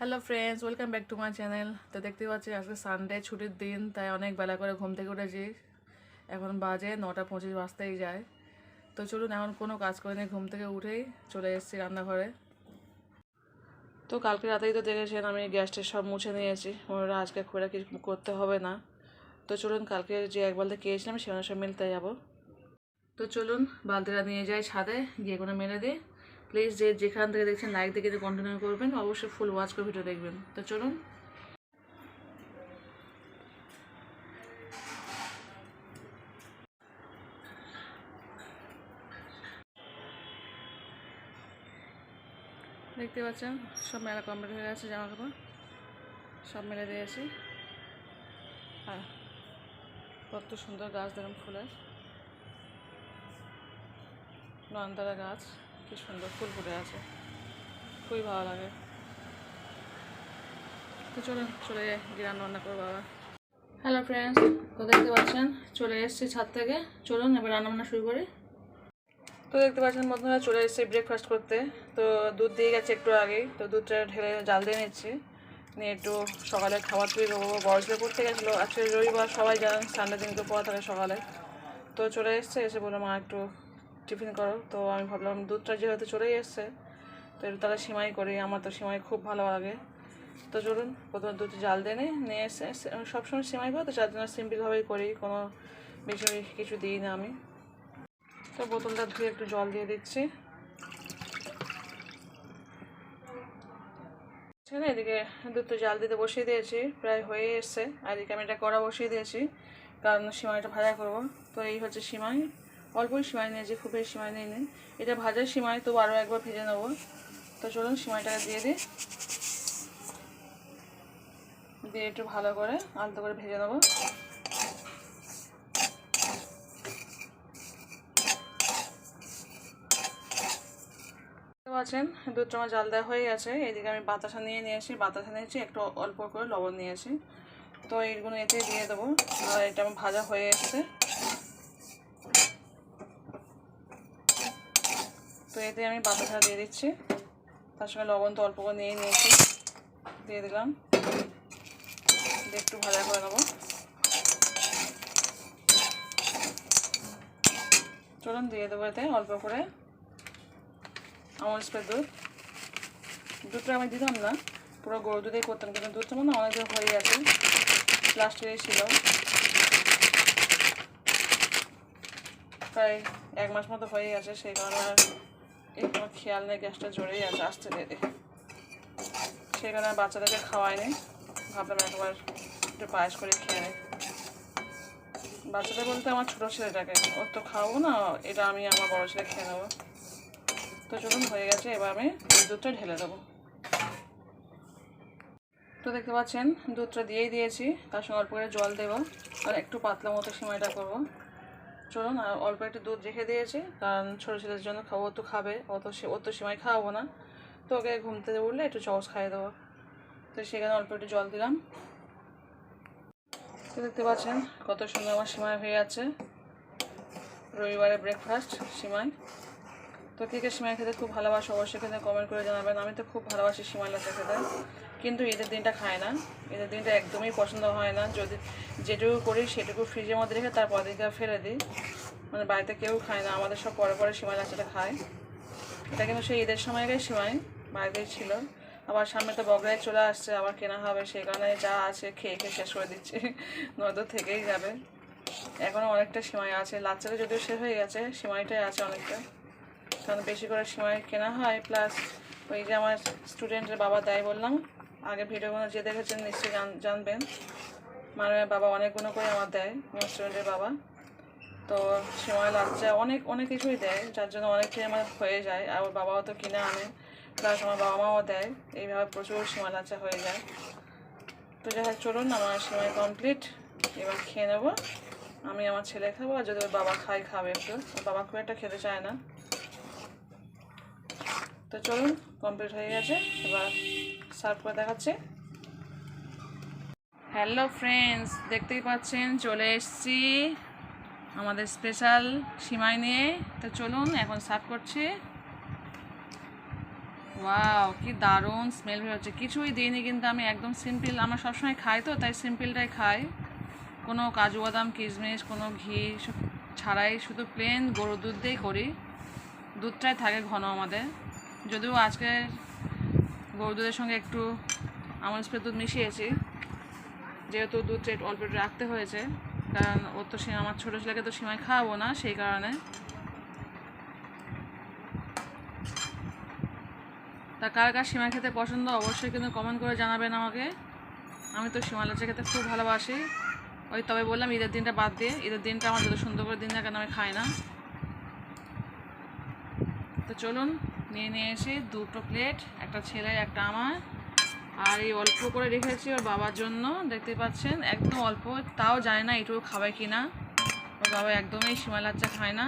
Hello friends welcome back to my channel তো দেখতে পাচ্ছি আজকে সানডে ছুটির দিন, তাই অনেক বেলা করে ঘুম থেকে উঠেছি। এখন বাজে নটা পঁচিশ, বাজতেই যায়। তো চলুন, এখন কোনো কাজ করে নিয়ে ঘুম থেকে উঠেই চলে এসেছি রান্নাঘরে। তো কালকে রাতেই তো দেখেছেন, আমি গ্যাসটা সব মুছে নিয়েছি। মনে আজকে খুব কিছু করতে হবে না। তো চলুন, কালকে যে এক বালতি খেয়েছিলাম সেখানে সব মিলতে যাব। তো চলুন, বালতিটা নিয়ে যাই ছাদে, গিয়ে কোনো মেরে দিই। প্লিজ যে যেখান থেকে দেখছেন লাইক কিন্তু কন্টিনিউ করবেন, অবশ্যই ফুল ওয়াচ করে ভিডিও দেখবেন। তো চলুন। দেখতে পাচ্ছেন, সব মেলা কমপ্লিট হয়ে গেছে, জামা কাপড়। সব মেলে দিয়েছি আর কত সুন্দর গাছ দেখুন ফুলের। নয়নতারা গাছ। কি সুন্দর ফুল ফুটে আছে। খুবই ভালো লাগে। তো চলুন চলে যাই রান্না বান্না করব বাবা হ্যালো ফ্রেন্ডস তো দেখতে পাচ্ছেন, চলে এসেছি ছাদ থেকে। চলুন, এবার রান্না বান্না শুরু করি। তো দেখতে পাচ্ছেন বন্ধুরা, চলে এসেছি ব্রেকফাস্ট করতে। তো দুধ দিয়ে গেছে একটু আগেই। তো দুধটা ঢেলে জাল দিয়ে নিচ্ছি। নিয়ে একটু সকালে খাবার তৈরি করব। বড় করতে গেছিল, আজকে রবিবার সবাই জানেন সানডে দিন তো পড়া থাকে সকালে। তো চলে এসছে, এসে বলল, মা, একটু টিফিন করো। তো আমি ভাবলাম দুধটা যেহেতু চলেই এসছে তো তাহলে সিমাই করি। আমার তো সিমাই খুব ভালো লাগে। তো চলুন, প্রথমে দুধ জাল দিয়ে নিয়ে এসে সবসময় সিমাই করি তো যার জন্য সিম্পলভাবেই করি। কোনো বেশি কিছু দিই না আমি। তো বোতলটা ধুয়ে একটু জল দিয়ে দিচ্ছি। আছে, এদিকে দুধটা জাল দিতে বসিয়ে দিয়েছি। প্রায় হয়ে এসছে। আর এদিকে আমি এটা কড়া বসিয়ে দিয়েছি, কারণ সিমাইটা ভাজা করব। তো এই হচ্ছে সিমাই। অল্পই সিমাই নিয়েছি খুব বেশি সিমাই নিয়ে নিই এটা ভাজার সিমাই তো আরও একবার ভেজে নেব। তো চলুন সিমাইটাকে দিয়ে দিই। দিয়ে একটু ভালো করে আলতো করে ভেজে নেব। আছেন দুধটা আমার জাল দেওয়া হয়ে গেছে। এদিকে আমি বাতাসা নিয়ে নিয়েছি। বাতাসা নিয়েছি, একটু অল্প করে লবণ নিয়েছি। তো এইগুলো এতে দিয়ে দেবো। আর এটা আমার ভাজা হয়ে এসছে। তো এতে আমি বাতাসা দিয়ে দিচ্ছি। তার সঙ্গে লবণ তো অল্প করে নিয়ে নিয়েছি। দিয়ে দিলাম। দিয়ে একটু ভাজা করে নেব। চলুন, দিয়ে দেবো এতে অল্প করে আমার স্প্রে দুধ। দুধটা আমি দিতাম না, পুরো গরু দুধেই করতাম, কিন্তু দুধটা মানে অনেক দিন হয়ে গেছে প্লাস্টিকেই ছিল। প্রায় এক মাস মতো হয়ে গেছে সেই কারণে কোনো খেয়াল নেই, গ্যাসটা জোরেই আছে আসতে দেরি সেই কারণে বাচ্চাদেরকে খাওয়ায়নি, ভাবলাম একবার একটু পায়েস করে খেয়ে নেই। বাচ্চাদের বলতে আমার ছোটো ছেলেটাকে, ওর তো খাওয়াবো না, এটা আমি আমার বড়ো ছেলে খেয়ে নেব। তো চলুন, হয়ে গেছে, এবার আমি দুধটা ঢেলে দেবো। তো দেখতে পাচ্ছেন, দুধটা দিয়েই দিয়েছি, তার সঙ্গে অল্প করে জল দেবো, আর একটু পাতলা মতো সিমাইটা করব। চলুন আর অল্প একটু দুধ রেখে দিয়েছি, কারণ ছোটো ছেলের জন্য খাব তো খাবে অত সে অত সময় খাওয়াবো না। তো ওকে ঘুমতে উঠলে একটু চস খাইয়ে দেবো। তো সেখানে অল্প একটু জল দিলাম। দেখতে পাচ্ছেন কত সুন্দর আমার সীমায় হয়ে যাচ্ছে রবিবারে ব্রেকফাস্ট সিমাই। তো কে কে সিমাই খেতে খুব ভালোবাসো, অবশ্যই খেতে কমেন্ট করে জানাবেন। আমি তো খুব ভালোবাসি সিমাই লাচা খেতে, কিন্তু ঈদের দিনটা খায় না। ঈদের দিনটা একদমই পছন্দ হয় না। যদি যেটুকু করি সেটুকু ফ্রিজের মধ্যে রেখে তারপর দিকে ফেলে দিই। মানে বাড়িতে কেউ খায় না, আমাদের সব পরে পরে সিমাই লাচাটা খায়। এটা কিন্তু সেই ঈদের সময়কার সিমাই, বাড়িতেই ছিল। আবার সামনে তো বগড়ায় চলে আসছে, আবার কেনা হবে, সেই কারণে যা আছে খেয়ে খেয়ে শেষ করে দিচ্ছে। নয়তো থেকেই যাবে। এখনও অনেকটা সিমাই আছে। লাচ্চাটা যদিও শেষ হয়ে গেছে, সিমাইটাই আছে অনেকটা। কারণ বেশি করে সময় কেনা হয় প্লাস ওই যে আমার স্টুডেন্টের বাবা দেয় বললাম। আগে ভিডিওগুলো যে দেখেছেন নিশ্চয়ই জান, জানবেন। মানে বাবা অনেকগুলো করে আমার দেয়, আমার স্টুডেন্টের বাবা। তো সময় লাগছে, অনেক অনেক কিছুই দেয়, যার জন্য অনেকটাই আমার হয়ে যায়। আর ওর বাবাও তো কিনে আনে প্লাস আমার বাবা মাও দেয়। এইভাবে প্রচুর সময় লাচা হয়ে যায়। তো যাই হোক, চলুন, আমার সময় কমপ্লিট এবার খেয়ে নেব। আমি আমার ছেলে খাব, আর যদি ওর বাবা খাই খাবে একটু। ওর বাবা খুব একটা খেতে চায় না। তো চলুন কমপ্লিট হয়ে গেছে। এবার সার্ভ করে দেখাচ্ছি। হ্যালো ফ্রেন্ডস দেখতেই পাচ্ছেন, চলে এসেছি আমাদের স্পেশাল সিমাই নিয়ে। তো চলুন, এখন সার্ভ করছি। ওয়াও কি দারুণ স্মেল বের হচ্ছে। কিছুই দিইনি কিন্তু আমি, একদম সিম্পল আমরা সবসময় খাই তো, তাই সিম্পলটাই খাই। কোনো কাজু বাদাম, কিশমিশ, কোনো ঘি ছাড়াই শুধু প্লেন গরুর দুধ দিয়েই করি। দুধটাই থাকে ঘন আমাদের। যদিও আজকে গরুর দুধের সঙ্গে একটু আমল স্প্রে দুধ মিশিয়েছি, যেহেতু দুধ একটু অল্প রাখতে হয়েছে, কারণ ও তো আমার ছোটো ছেলেকে তো সীমায় খাওয়াবো না সেই কারণে। তা কার কার সীমা খেতে পছন্দ অবশ্যই কিন্তু কমেন্ট করে জানাবেন আমাকে। আমি তো সীমা লাচা খেতে খুব ভালোবাসি। ওই তবে বললাম ঈদের দিনটা বাদ দিয়ে, ঈদের দিনটা আমার যত সুন্দর করে দিন না কেন আমি খাই না। তো চলুন নিয়ে নিয়ে এসে দুটো প্লেট একটা ছেলে একটা আমার। আর এই অল্প করে রেখেছি ওর বাবার জন্য, দেখতে পাচ্ছেন? একদম অল্প, তাও জানি না এটুকু খাবে কি না ওর বাবা একদমই সীমা লাচ্চা খায় না।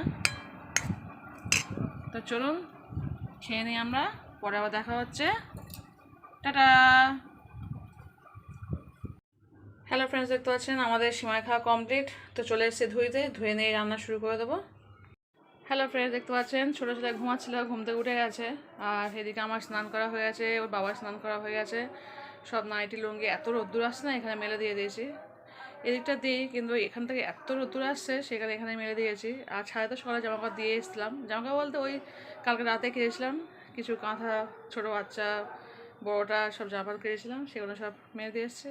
তো চলুন, খেয়ে নিই আমরা, পরে আবার দেখা হচ্ছে। টাটা! হ্যালো ফ্রেন্ডস দেখতে পাচ্ছেন? আমাদের সীমায় খাওয়া কমপ্লিট তো চলে এসেছে ধুইতে, ধুয়ে নিয়ে রান্না শুরু করে দেবো। হ্যালো ফ্রেন্ডস দেখতে পাচ্ছেন? ছোটো ছেলে ঘুমাচ্ছিল, ঘুম থেকে উঠে গেছে। আর এদিকে আমার স্নান করা হয়ে গেছে, ওর বাবার স্নান করা হয়ে গেছে। সব নাইটি লুঙ্গি, এত রোদ্দুর আসছে না, এখানে মেলে দিয়ে দিয়েছি। এদিকটা দিই, কিন্তু এখান থেকে এত রোদ্দুর আসছে, সেখানে এখানে মেলে দিয়েছি। আর ছাড়ে তো সকালে জামা কাপড় দিয়ে এসেছিলাম। জামা কাপড় বলতে ওই কালকে রাতে কিনেছিলাম কিছু কাঁথা, ছোটো বাচ্চা, বড়োটা, সব জামা কাপড় কিনেছিলাম সেগুলো সব মেলে দিয়ে এসছে।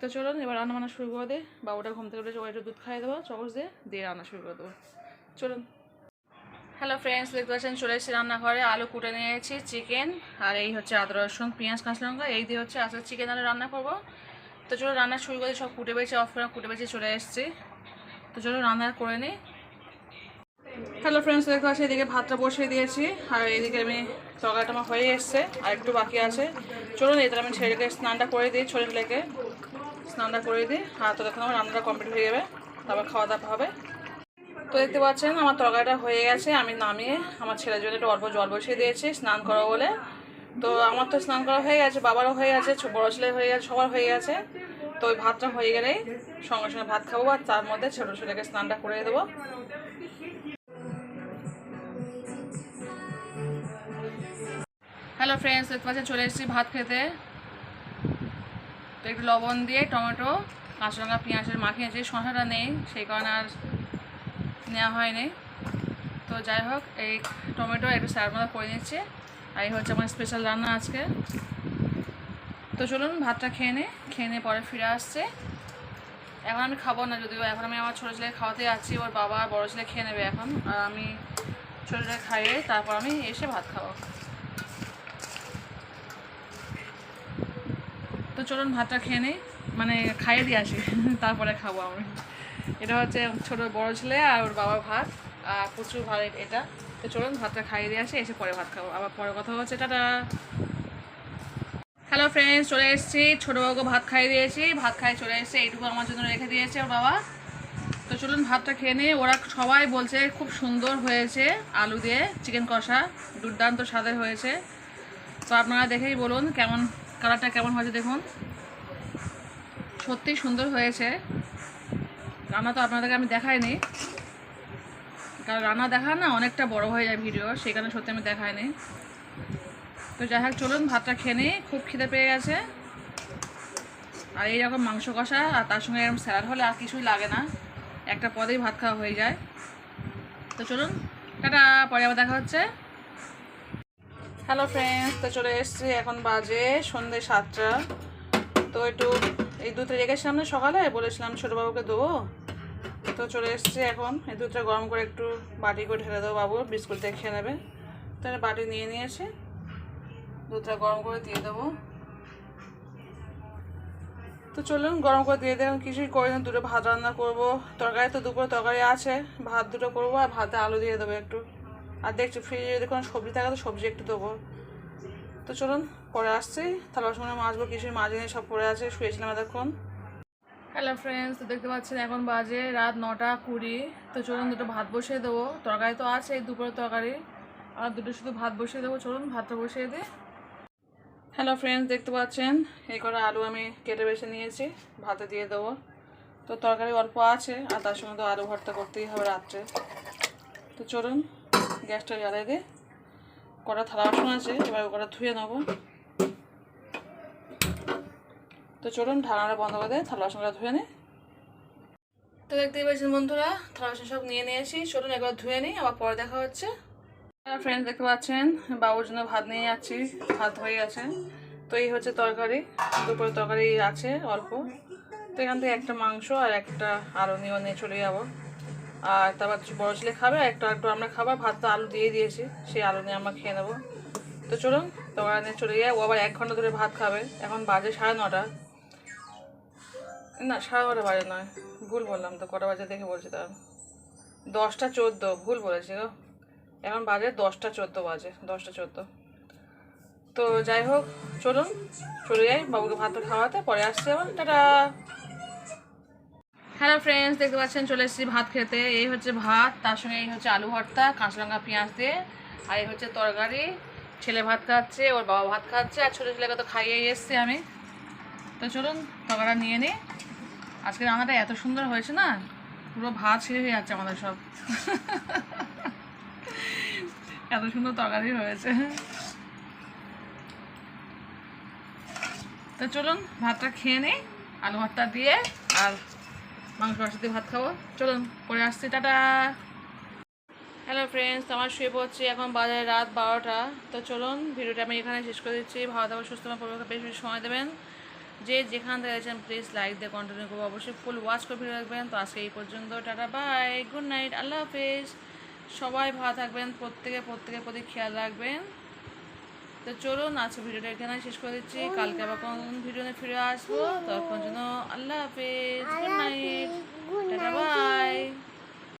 তো চলুন, এবার রান্না বান্না শুরু করে দিই। বাবুটা ঘুম থেকে উঠেছে একটু দুধ খাইয়ে দেবো চকস দিয়ে দিয়ে রান্না শুরু করে দেবো। চলুন। হ্যালো ফ্রেন্ডস দেখতে পাচ্ছেন চলে এসেছি রান্নাঘরে আলু কুটে নিয়েছি চিকেন আর এই হচ্ছে আদা, রসুন, পেঁয়াজ, কাঁচা লঙ্কা, এই দিয়ে হচ্ছে আসলে চিকেন আলু রান্না করব। তো চলো রান্না শুরু করে, সব কুটে বেছে অফ করে কুটে বেছে চলে এসেছি। তো চলো রান্না করে নিই হ্যালো ফ্রেন্ডস দেখতে পাচ্ছি এদিকে ভাতটা বসিয়ে দিয়েছি, আর এদিকে আমি তরকারিটা আমার হয়ে এসছে, আর একটু বাকি আছে। চলুন এদের আমি ছেলেকে স্নানটা করে দিই ছোটো ছেলেকে স্নানটা করে দিই। আর তো দেখুন আমার রান্নাটা কমপ্লিট হয়ে যাবে তারপর খাওয়া দাওয়া হবে। তো দেখতে পাচ্ছেন, আমার তরকারিটা হয়ে গেছে, আমি নামিয়ে আমার ছেলের জন্য একটু অল্প জল বসিয়ে দিয়েছি, স্নান করা বলে। তো আমার তো স্নান করা হয়ে গেছে, বাবারও হয়ে গেছে বড় ছেলে হয়ে গেছে, সবার হয়ে গেছে। তো ওই ভাতটা হয়ে গেলেই সঙ্গে সঙ্গে ভাত খাব আর তার মধ্যে ছোটো ছেলেকে স্নানটা করে দেবো। হ্যালো ফ্রেন্ডস দেখতে পাচ্ছেন, চলে এসেছি ভাত খেতে। তো একটু লবণ দিয়ে টমেটো, কাঁচা লঙ্কা পেঁয়াজের মাখিয়েছি শশাটা নেই, সেই কারণে আর নেওয়া হয়নি। তো যাই হোক, এই টমেটো একটু মতো করে নিচ্ছি। আর এই হচ্ছে আমার স্পেশাল রান্না আজকে। তো চলুন, ভাতটা খেয়ে নে, খেয়ে নিয়ে পরে ফিরে আসছে। এখন আমি খাব না যদিও, এখন আমি আমার ছোটো ছেলে খাওয়াতে আছি ওর বাবা আর বড়ো ছেলে খেয়ে নেবে এখন। আর আমি ছোটো ছেলে খাইয়ে তারপর আমি এসে ভাত খাব। তো চলুন, ভাতটা খেয়ে নিই মানে খাইয়ে দিয়ে আসি, তারপরে খাব আমি। এটা হচ্ছে ছোটো বড় ছেলে আর ওর বাবার ভাত, আর প্রচুর ভাত এটা। তো চলুন ভাতটা খাইয়ে দিয়ে আসি, এসে পরে ভাত খাব। আবার পরে কথা হচ্ছে, টাটা। হ্যালো ফ্রেন্ডস চলে এসেছি। ছোটো বাবুকে ভাত খাইয়ে দিয়েছি। ভাত খাইয়ে চলে এসেছি, এইটুকু আমার জন্য রেখে দিয়েছে ওর বাবা। তো চলুন ভাতটা খেয়ে নিয়ে ওরা সবাই বলছে খুব সুন্দর হয়েছে আলু দিয়ে, চিকেন কষা। দুর্দান্ত স্বাদের হয়েছে। তো আপনারা দেখেই বলুন কেমন কালারটা কেমন হয়েছে দেখুন। সত্যি সুন্দর হয়েছে। রান্না তো আপনাদেরকে আমি দেখাইনি। কারণ রান্না দেখা না অনেকটা বড় হয়ে যায় ভিডিও কারণে সত্যি আমি দেখাইনি। তো যাই হোক, চলুন ভাতটা খেয়ে নিই, খুব খিদে পেয়ে গেছে। আর এইরকম মাংস কষা, আর তার সঙ্গে এরকম স্যালাড হলে আর কিছুই লাগে না। একটা পদেই ভাত খাওয়া হয়ে যায়। তো চলুন, টাটা, পরে আবার দেখা হচ্ছে। হ্যালো ফ্রেন্ডস তো চলে এসেছি এখন বাজে সন্ধ্যে সাতটা। তো একটু এই দুধটা রেখেছিলাম না সকালে, বলেছিলাম ছোটো বাবুকে দেবো। তো চলে এসেছি এখন। এই দুধটা গরম করে একটু বাটি করে ঢেলে দেবো বাবু, বিস্কুট খেয়ে নেবে। তাহলে বাটি নিয়ে নিয়েছি। দুধটা গরম করে দিয়ে দেবো। তো চলুন, গরম করে দিয়ে দেবেন কিছুই করি না, দুটো ভাত রান্না করব। তরকারি তো দুপুরে তরকারি আছে। ভাত দুটো করব আর ভাতে আলু দিয়ে দেবো একটু। আর দেখছি ফ্রিজে যদি কোনো সবজি থাকে তো সবজি একটু দেবো। তো চলুন, পরে আসছি। থালা বাসনে মাজবো, কিছুই নিয়ে সব পড়ে আছে। শুয়েছিলাম এতক্ষণ। হ্যালো ফ্রেন্ডস তো দেখতে পাচ্ছেন এখন বাজে রাত নটা কুড়ি। তো চলুন দুটো ভাত বসিয়ে দেবো। তরকারি তো আছে দুপুরের তরকারি। আর দুটো শুধু ভাত বসিয়ে দেবো। চলুন ভাতটা বসিয়ে দিই। হ্যালো ফ্রেন্ডস দেখতে পাচ্ছেন? এই করে আলু আমি কেটে বেছে নিয়েছি। ভাতে দিয়ে দেবো। তো তরকারি অল্প আছে, আর তার সঙ্গে তো আলু ভর্তা করতেই হবে রাত্রে। তো চলুন, গ্যাসটা জ্বালিয়ে দিই। কটা থালা বাসন আছে, এবার ওটা ধুয়ে নেব। তো চলুন ঢাকনাটা বন্ধ করে দেয় থালা বাসনটা ধুয়ে নিই তো দেখতেই পাচ্ছেন বন্ধুরা থালা বাসন সব নিয়ে নিয়েছি। চলুন একবার ধুয়ে নিই আবার পরে দেখা হচ্ছে। ফ্রেন্ডস দেখতে পাচ্ছেন বাবুর জন্য ভাত নিয়ে যাচ্ছি ভাত হয়ে গেছে। তো এই হচ্ছে তরকারি দুপুরে তরকারি আছে অল্প। তো এখান থেকে একটা মাংস আর একটা আলু নিয়ে নিয়ে চলে যাব। আর তারপর কিছু বড় ছেলে খাবে আর একটু একটু আমরা খাবার ভাত তো আলু দিয়ে দিয়েছি সেই আলু নিয়ে আমরা খেয়ে নেব। তো চলুন তরকারি নিয়ে চলে যাই ও আবার এক ঘণ্টা ধরে ভাত খাবে। এখন বাজে সাড়ে নটা। না, সাড়ে নটা বাজে নয়। ভুল বললাম তো, কটা বাজে দেখে বলছি তার দশটা চোদ্দ, ভুল বলেছি গো। এখন বাজে দশটা চোদ্দ বাজে, দশটা চোদ্দ। তো যাই হোক, চলুন, চলে যাই বাবুকে ভাতটা খাওয়াতে, পরে আসছি আবার। টাটা! হ্যালো ফ্রেন্ডস দেখতে পাচ্ছেন, চলে এসেছি ভাত খেতে। এই হচ্ছে ভাত, তার সঙ্গে এই হচ্ছে আলু ভর্তা, কাঁচা লঙ্কা, পেঁয়াজ দিয়ে, আর এই হচ্ছে তরকারি। ছেলে ভাত খাচ্ছে, ওর বাবা ভাত খাচ্ছে, আর ছোটো ছেলেকে তো খাইয়েই এসছি আমি। তো চলুন, তরকারিটা নিয়ে নিই আজকে রান্নাটা এত সুন্দর হয়েছে না, পুরো ভাত ছিঁড়ে হয়ে যাচ্ছে আমাদের সব। এত সুন্দর তরকারি হয়েছে। তো চলুন, ভাতটা খেয়ে নিই, আলু ভর্তা দিয়ে আর মাংস মাংস দিয়ে ভাত খাব। চলুন, পরে আসছি, টাটা। হ্যালো ফ্রেন্ডস আমার শুয়ে পড়ছি এখন বাজারে রাত বারোটা। তো চলুন, ভিডিওটা আমি এখানে শেষ করে দিচ্ছি। ভালো থাকবে সুস্থ পরিবারকে বেশি সময় দেবেন। যে যেখান থেকে আছেন প্লিজ লাইক দিয়ে কন্টিনিউ করব। অবশ্যই ফুল ওয়াচ করে ভিডিও রাখবেন তো আজকে এই পর্যন্ত ta ta bye good night আল্লাহ হাফেজ। সবাই ভালো থাকবেন প্রত্যেকে প্রত্যেকের প্রতি খেয়াল রাখবেন। তো চলুন আজকে ভিডিওটা এখানে শেষ করে দিচ্ছি। কালকে আবার কোন ভিডিও নিয়ে ফিরে আসব। তখন জন্য আল্লাহ হাফেজ গুড নাইট টাটা বাই